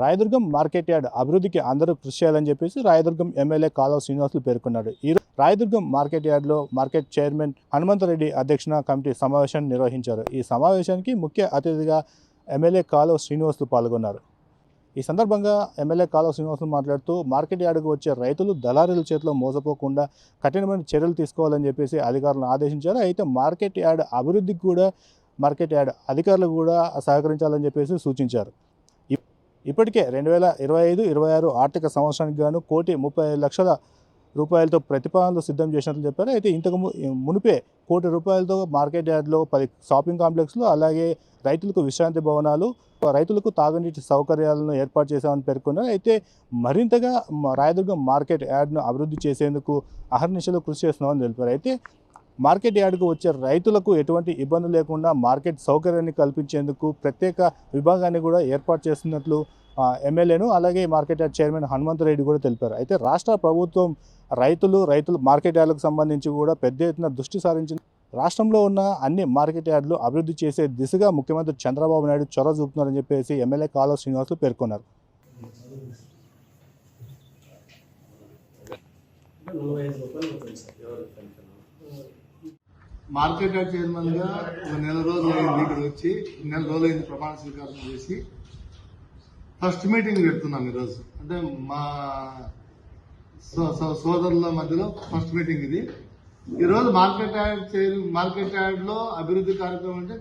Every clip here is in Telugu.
రాయదుర్గం మార్కెట్ యార్డ్ అభివృద్ధికి అందరూ కృషి చేయాలని చెప్పేసి రాయదుర్గం ఎమ్మెల్యే కాలువ శ్రీనివాసులు పేర్కొన్నాడు ఈ రాయదుర్గం మార్కెట్ యార్డ్లో మార్కెట్ చైర్మన్ హనుమంతరెడ్డి అధ్యక్షన కమిటీ సమావేశాన్ని నిర్వహించారు. ఈ సమావేశానికి ముఖ్య అతిథిగా ఎమ్మెల్యే కాలువ శ్రీనివాసులు పాల్గొన్నారు. ఈ సందర్భంగా ఎమ్మెల్యే కాలువ శ్రీనివాసులు మాట్లాడుతూ మార్కెట్ యార్డుకు వచ్చే రైతులు దళారీల చేతిలో మోసపోకుండా కఠినమైన చర్యలు తీసుకోవాలని చెప్పేసి అధికారులను ఆదేశించారు. అయితే మార్కెట్ యార్డ్ అభివృద్ధికి కూడా మార్కెట్ యార్డ్ అధికారులు కూడా సహకరించాలని చెప్పేసి సూచించారు. ఇప్పటికే రెండు వేల ఇరవై ఐదు ఇరవై ఆరు ఆర్థిక సంవత్సరానికి గాను కోటి ముప్పై ఐదు లక్షల రూపాయలతో ప్రతిపాదనలు సిద్ధం చేసినట్లు చెప్పారు. అయితే ఇంతకు ము- మునిపే కోటి రూపాయలతో మార్కెట్ యార్డ్లో పది షాపింగ్ కాంప్లెక్స్లు అలాగే రైతులకు విశ్రాంతి భవనాలు రైతులకు తాగునీటి సౌకర్యాలను ఏర్పాటు చేశామని పేర్కొన్నారు. అయితే మరింతగా రాయదుర్గం మార్కెట్ యార్డ్ను అభివృద్ధి చేసేందుకు అహర్నిశలు కృషి చేస్తున్నామని తెలిపారు. అయితే మార్కెట్ యార్డ్కు వచ్చే రైతులకు ఎటువంటి ఇబ్బంది లేకుండా మార్కెట్ సౌకర్యాన్ని కల్పించేందుకు ప్రత్యేక విభాగాన్ని కూడా ఏర్పాటు చేస్తున్నట్లు ఎమ్మెల్యేను అలాగే market yard chairman Hanumanth Reddy కూడా తెలిపారు. అయితే రాష్ట్ర ప్రభుత్వం రైతులు రైతులు మార్కెట్ యార్డులకు సంబంధించి కూడా పెద్ద ఎత్తున దృష్టి సారించిన రాష్ట్రంలో ఉన్న అన్ని మార్కెట్ యార్డులు అభివృద్ధి చేసే దిశగా ముఖ్యమంత్రి చంద్రబాబు నాయుడు చొరవ చూపుతున్నారని చెప్పేసి ఎమ్మెల్యే కాలువ శ్రీనివాసులు పేర్కొన్నారు. మార్కెట్ యార్డ్ చైర్మన్గా ఒక నెల రోజులు అయింది ఇక్కడ వచ్చి నెల రోజులు అయింది ప్రమాణ స్వీకారం చేసి ఫస్ట్ మీటింగ్ పెడుతున్నాం ఈరోజు. అంటే మా సో- సో- సోదరుల మధ్యలో ఫస్ట్ మీటింగ్ ఇది. ఈరోజు మార్కెట్ యార్డ్ చైర్ మార్కెట్ యార్డ్లో అభివృద్ధి కార్యక్రమం అంటే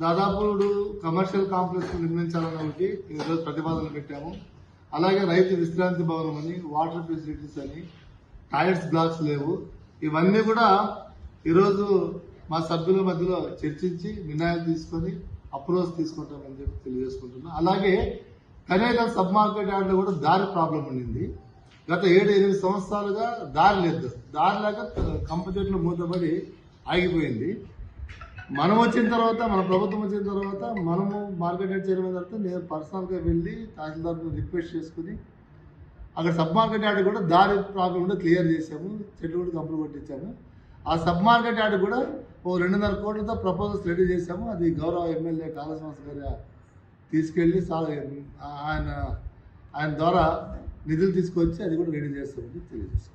దాదాపు కమర్షియల్ కాంప్లెక్స్ నిర్మించాలని ఒకటి ఈరోజు ప్రతిపాదన పెట్టాము. అలాగే రైతు విశ్రాంతి భవనం అని వాటర్ ఫెసిలిటీస్ అని టైర్స్ బ్లాక్స్ లేవు. ఇవన్నీ కూడా ఈరోజు మా సభ్యుల మధ్యలో చర్చించి నిర్ణయం తీసుకొని అప్రోచ్ తీసుకుంటామని చెప్పి తెలియజేసుకుంటున్నాం. అలాగే కనీసం సబ్ మార్కెట్ యార్డ్లో కూడా దారి ప్రాబ్లం ఉండింది గత ఏడు ఎనిమిది సంవత్సరాలుగా దారి లేదు. దారి లేక కంప చెట్లు మూతపడి ఆగిపోయింది. మనం వచ్చిన తర్వాత మన ప్రభుత్వం వచ్చిన తర్వాత మనము మార్కెట్ యార్డ్ చేయడం తర్వాత నేను పర్సనల్గా వెళ్ళి తహసీల్దార్ని రిక్వెస్ట్ చేసుకుని అక్కడ సబ్ మార్కెట్ యార్డ్ కూడా దారి ప్రాబ్లం కూడా క్లియర్ చేసాము చెట్లు కూడా కంపులు కొట్టించాము. ఆ సబ్ మార్కెట్ యార్డ్ కూడా ఓ రెండున్నర కోట్లతో ప్రపోజల్స్ రెడీ చేశాము. అది గౌరవ ఎమ్మెల్యే కాళశ్వాస గారి తీసుకెళ్ళి సా- ఆయన ఆయన ద్వారా నిధులు తీసుకొచ్చి అది కూడా రెడీ చేస్తామని తెలియజేస్తాం.